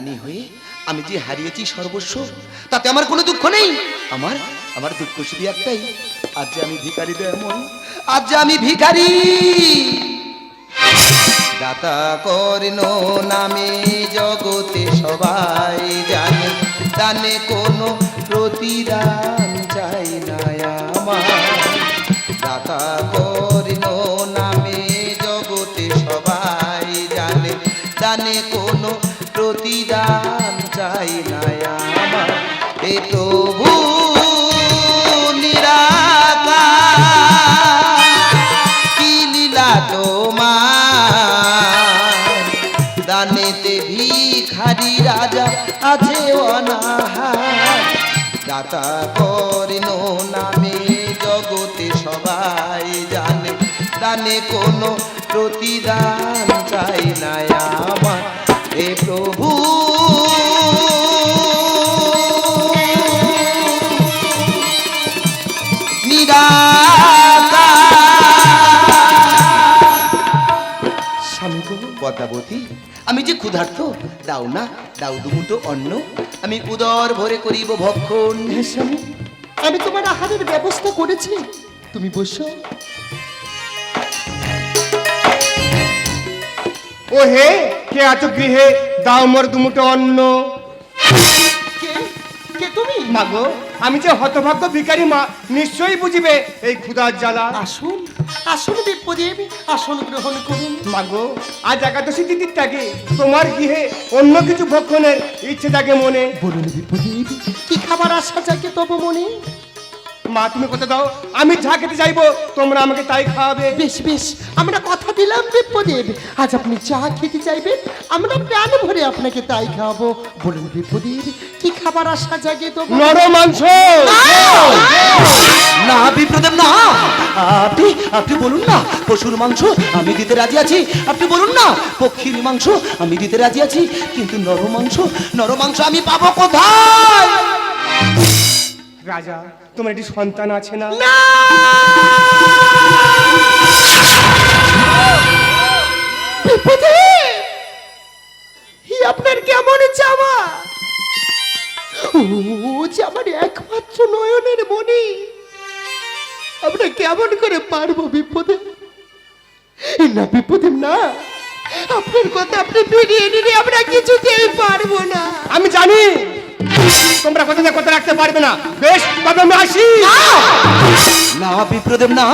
দানি হয়ে আমি যে হারিয়েছি সর্বস্ব, তাতে আমার কোনো দুঃখ নেই। আমার আমার দুঃখ শুধু একটাই, আজ যে আমি ভিখারি দয়াময় আজ যে আমি ভিখারি। দাতা কর্ণ নামে জগতে সবাই জানে, দানে কোনো প্রতিদান চাই না আমার। দাতা কর্ণ নামে জগতে সবাই জানে, দানে দাতা কর্ণ নামে জগতে সবাই জানে। দানে কোনো প্রতিদান চাই না আমার। হে প্রভু। আমি যে ক্ষুধার্ত, দাও না, দাও দুমুটো অন্ন। আমি উদর ভরে করিব ভক্ষণ। হ্যাঁ স্বামী আমি তোমার আহারের ব্যবস্থা করেছি। তুমি বসো। ও হে কে আছো গৃহে? দাও মোর দুমুটো অন্ন। কে? কে তুমি? মাগো আমি যে হতভাগ্য ভিখারি মা নিশ্চয়ই বুঝিবে এই ক্ষুধার জ্বালা। আসুন। আসুন বিপ্রদেব আসন গ্রহণ করুন। মাগো আজ একাদশী তিথির থাকে তোমার গৃহে অন্য কিছু ভক্ষণের ইচ্ছে থাকে মনে। বলুন বিপ্রদেব কি খাবার আশা থাকে তবু মনে? মা তুমি কথা দাও আমি যা খেতে চাইব তোমরা আমাকে তাই খাওয়াবে। বেশ বেশ আমরা কথা দিলাম বিপ্রদেব আজ আপনি চা খেতে চাইবেন আমরা প্রাণ ভরে আপনাকে তাই খাওয়াবো। বলুন বিপ্রদেব কি খাবার আশা জাগে তো নর মাংস! না! বিপ্রদেব না! আপনি আপনি বলুন না পশুর মাংস আমি দিতে রাজি আছি। আপনি বলুন না পক্ষীর মাংস আমি দিতে রাজি আছি। কিন্তু নর মাংস নর মাংস আমি পাবো কোথায়? রাজা তোমার একটি সন্তান আছে না? আপনার কেমন চাওয়া? ও যে আমার একমাত্র নয়নের মনি আমরা কেমন করে পারব বিপদে? না বিপদে না। আপনার কথা আপনি ফিরিয়ে নিলে আমরা কিছুতেই পারব না। আমি জানি। তোমরা কথা দিয়ে কথা রাখতে পারবে না। বেশ তবে আমি আসি। না বিপ্রদেব না।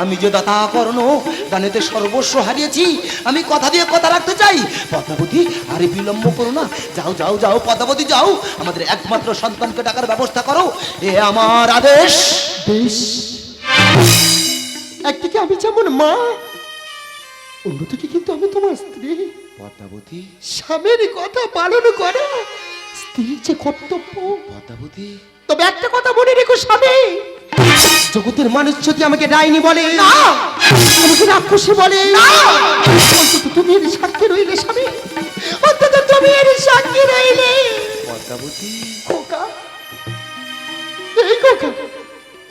আমি যে দাতা করণ দানেতে সর্বস্ব হারিয়েছি আমি কথা দিয়ে কথা রাখতে চাই। পদ্মাবতী আরে বিলম্ব করো না। যাও যাও যাও পদ্মাবতী যাও। আমাদের একমাত্র সন্তানকে টাকার ব্যবস্থা করো। এ আমার আদেশ। বেশ। একদিকে আমি যেমন মা অন্যদিকে কিন্তু আমি তোমার স্ত্রী। পদ্মাবতী। স্বামীর কথা পালন করা স্ত্রীর যে কর্তব্য? পদ্মাবতী তবে একটা কথা মনে রেখো স্বামী। জগতের মানুষ যদি আমাকে ডাইনি বলে না। আমাকে রাক্ষসী বলে না। অন্তত তুমি এর সাক্ষী রইলে স্বামী। অন্তত তুমি এর সাক্ষী রইলে। পদ্মাবতী খোকা। এই খোকা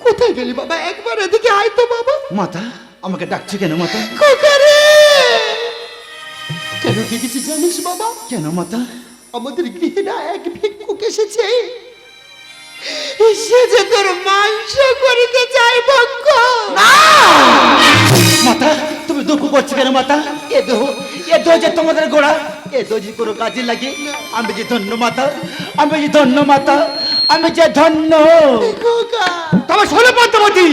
কোথায় গেলি বাবা? একবার এদিকে আয় তো বাবা। মাতা আমাকে ডাকছে কেন মাতা? খোকা রে! কেন দেখেছি জানিস বাবা? কেন মাতা? আমাদের গৃহে না এক ভিক্ষুক এসেছে। সে যে তোর মাংস করিতে চাই ভক্ষ। মাতা তুমি দুঃখ করছ কেন মাতা? এ দেহ এ দেহ যে তোমাদের গোড়া এ দেহ যে কোনো কাজে লাগে। আমি যে ধন্য মাতা আমি যে ধন্য মাতা আমি যে ধন্য। তবে শোনো পদ্মাবতী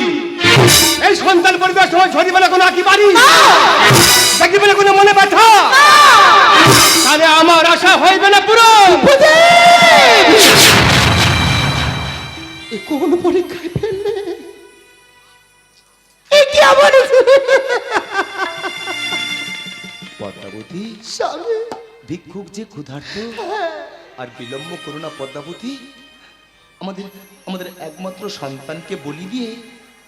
এই সন্তান পরিবার সময় ঝরি বলে কোনো আঁকি বাড়ি? দেখি বলে কোনো মনে ব্যথা? তাহলে আমার আশা হইবে না পুরো। কোন পরীক্ষায় ফেললে? কি আমার পদ্মাবতী? স্বামী। ভিক্ষুক যে ক্ষুধার্ত আর বিলম্ব করো না পদ্মাবতী। আমাদের আমাদের একমাত্র সন্তানকে বলি দিয়ে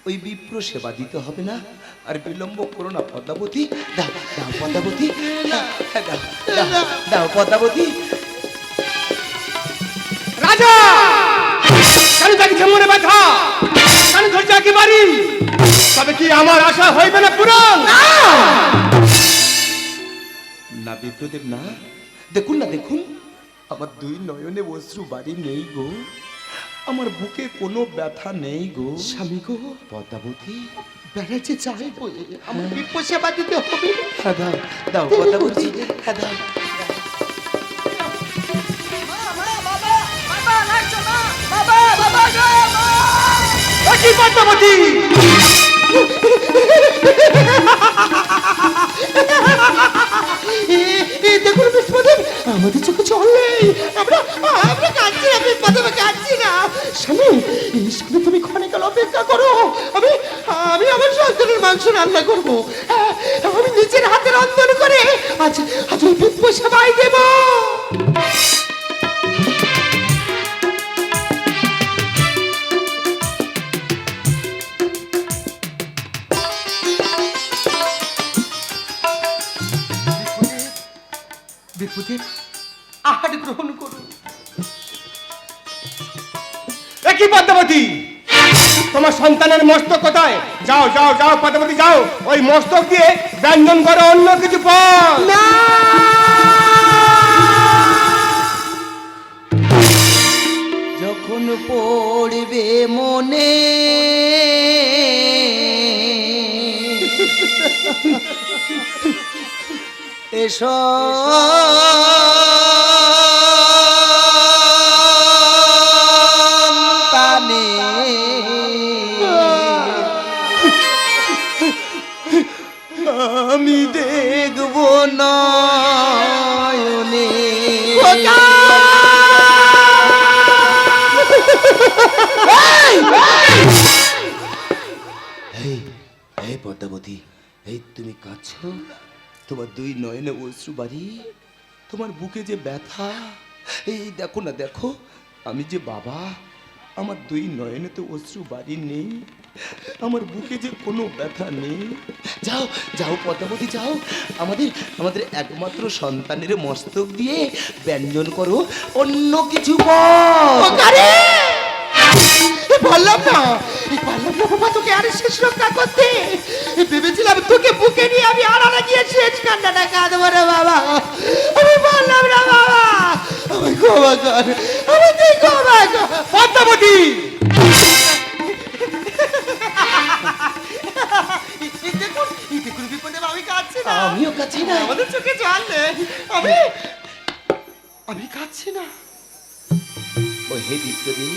ওই বিপ্র সেবা দিতে হবে না। আর বিলম্ব করো না পদ্মাবতী। দাও দাও পদ্মাবতী। দাও পদ্মাবতী। রাজা! কেন ব্যথা? কেন একেবারে তবে কি আমার আশা হইবে না পূরণ? না বিপ্রদেব না। দেখুন না দেখুন। আমার দুই নয়নে অশ্রু বাড়ি নেই গো। আমার বুকে কোনো ব্যথা নেই গো। স্বামী গো। পদ্মাবতী বেড়াচ্ছে চাই বয়ে আমার বিপ্র সেবা দিতে হবে। হ্যাঁ দাও দাও পদ্মাবতী। হ্যাঁ দাও। পদ্মাবতী? মাংস রান্না করব। হ্যাঁ, আমি নিজের হাতে রন্ধন করে আজ আজ ওই বিপ্র সেবাই দেবো। আহার গ্রহণ করুন। একই পদ্মাবতী? তোমার সন্তানের মস্তক কোথায়? যাও যাও যাও পদ্মাবতী যাও। ওই মস্তক দিয়ে ব্যঞ্জন করো, অন্য কিছু না! যখন পড়বে মনে, এসো। এই, তুমি কাছ তোমার দুই নয়নে অশ্রু বাড়ি, তোমার বুকে যে ব্যথা, এই দেখো না, দেখো, আমি যে বাবা, আমার দুই নয়নে তো অশ্রু বাড়ি নেই, আমার বুকে যে কোনো ব্যথা নেই। যাও যাও, পদ্মাবতী, যাও, আমাদের আমাদের একমাত্র সন্তানের মস্তক দিয়ে ব্যঞ্জন করো, অন্য কিছু বললাম না বললাম না বাবা তোকে আরে শেষ রক্ষা করতে। ভেবেছিলাম তোকে বুকে নিয়ে আমি আড়ালে গিয়ে শেষ কান্নাটা কাঁদবো রে বাবা। আমি বললাম না বাবা। আমি ক্ষমা কর আমি তুই ক্ষমা কর। পদ্মাবতী! আমিও কাছে না। আমাদের চোখে জল আমি আমি কাঁদছি না। ও হে বিপ্রদী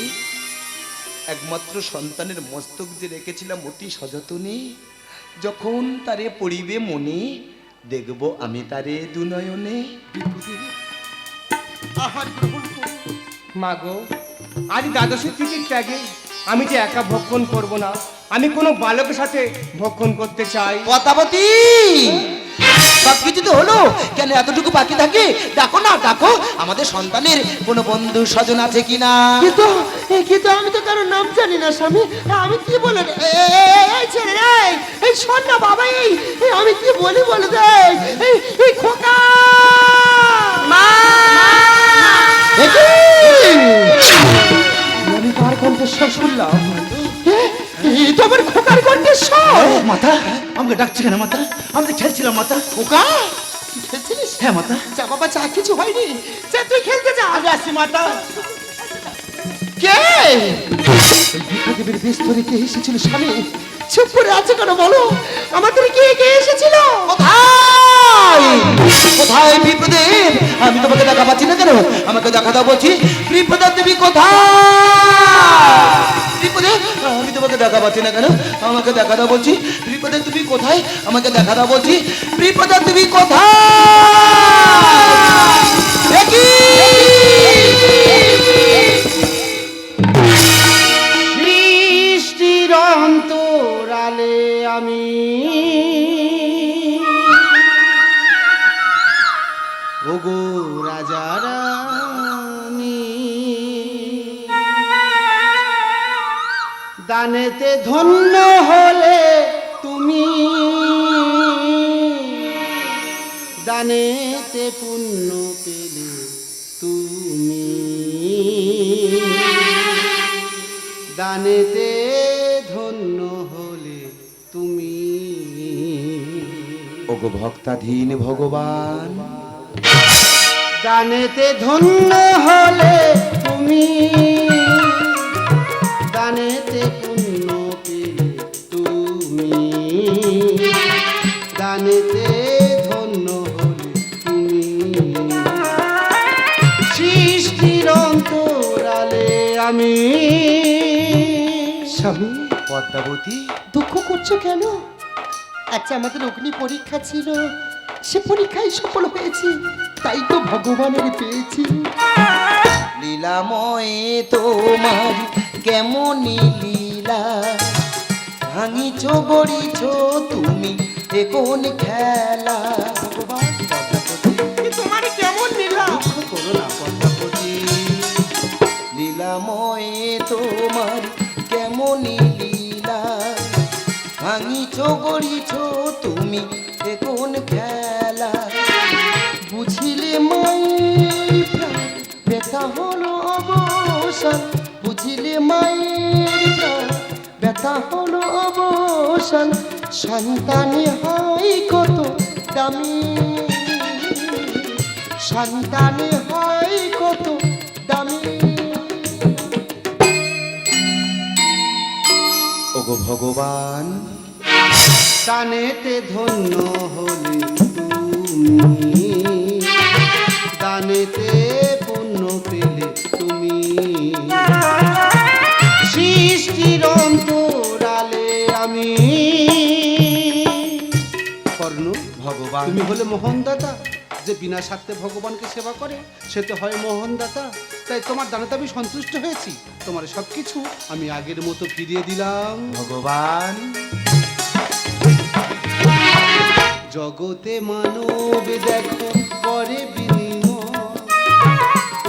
একমাত্র সন্তানের মস্তক যে রেখেছিলাম অতি সযতনে। যখন তারে পড়িবে মনে দেখব আমি তারে দুনয়নে। আহার গ্রহণ করুন মাগো আজ দ্বাদশী তিথির ত্যাগে আমি যে একা ভক্ষণ করব না আমি কোনো বালকের সাথে ভক্ষণ করতে চাই। পদ্মাবতী সবকিছু তো হলো। কেন এতটুকু বাকি থাকে? দেখো না দেখো আমাদের সন্তানের কোনো বন্ধু স্বজন আছে কিনা? কিন্তু কিন্তু আমি তো কারোর নাম জানি না স্বামী। আমি কি বলে এই ছেলে রে এই শোন না বাবা এই আমি কি বলি বলে দে? এই এই খোকা! মা! আমি কার কণ্ঠস্বর শুনলাম। মাথা আমাকে ডাকছে কেন মাথা আমি তো খেলছিলাম মাথা খোকা খেলছিলিস? হ্যাঁ মাথা যা বাবা যা কিছু হয়নি। যা তুই খেলতে যা। আমি আসছি মাথা কে? বিপ্রদীপের বিস্তরে কে এসেছিল স্বামী? চুপ করে আছে কেন বলো? আমাদের কে কে এসেছিল? কোথায় কোথায় বিপ্রদেব আমি তোমাকে দেখা পাচ্ছি না কেন? আমাকে দেখা দাও বলছি বিপ্রদেব দেবী কোথায়? দেখা পাচ্ছি না কেন? আমাকে দেখা দাও বলছি। বিপ্রদেব তুমি কোথায়? আমাকে দেখা দাও বলছি। বিপ্রদেব তুমি কোথায়? আমি দানেতে ধন্য হলে তুমি। দানেতে পুণ্য পেলে তুমি। দানেতে ধন্য হলে তুমি। ওগো ভক্তাধীন ভগবান। দানেতে ধন্য হলে তুমি। দানেতে পদ্মাবতী। দুঃখ করছ কেন? আচ্ছা আমাদের অগ্নি পরীক্ষা ছিল। সে পরীক্ষায় সফল হয়েছি। তাই তো ভগবানের পেয়েছি। লীলাময় তোমার কেমনই লীলা? ভাঙিছ গড়িছ তুমি এ কোন খেলা? ভাঙিছ তুমি কোন খেলা। বুঝিলে প্রাণ, ব্যথা হলো অবসান। বুঝিলে মায়ের ব্যথা হলো অবসান। সন্তানে হয় কত দামি। সন্তানে হয় কত দামি। ওগো ভগবান দানেতে ধন্য হলে তুমি। দানেতে পুণ্য পেলে তুমি। সৃষ্টির অন্তরালে আমি। কর্ণ ভগবান। তুমি হলে মোহনদাতা। যে বিনা স্বার্থে ভগবানকে সেবা করে সে তো হয় মোহনদাতা। তাই তোমার দানাতে আমি সন্তুষ্ট হয়েছি। তোমার সব কিছু আমি আগের মতো ফিরিয়ে দিলাম। ভগবান। জগতে মানব দেখো বিনিময়।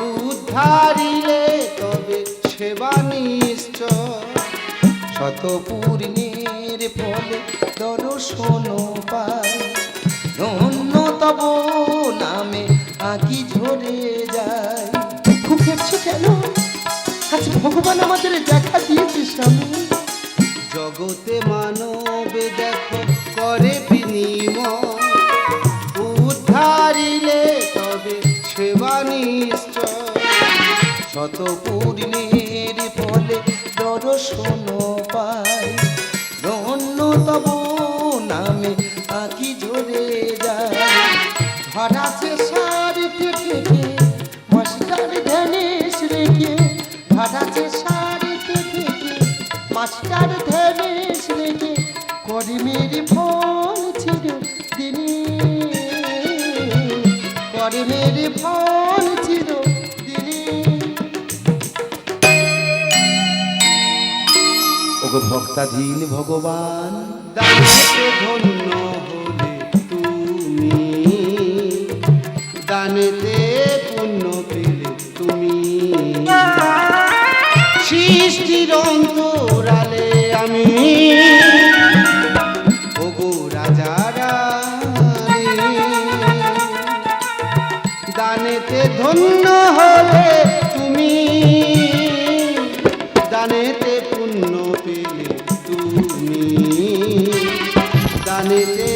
উদ্ধারিলে তবে সেবা নিশ্চয়। শত পূর্ণের ফলে দর্শন পায়। তব নামে আঁকি ঝরে যায়। কেন? আজ ভগবান আমাদের দেখা দিয়েছে স্বামী। জগতে মানব দেখো করে উদ্ধারিলে তবে সেবা নিশ্চয়। শত পূর্ণের ফলে দর্শন পায় ধন্য তব নামে আঁকি ঝরে যায়। ধরাছে ভক্তাধীন ভগবান। দানেতে ধন্য হলে তুমি। দানেতে चालिते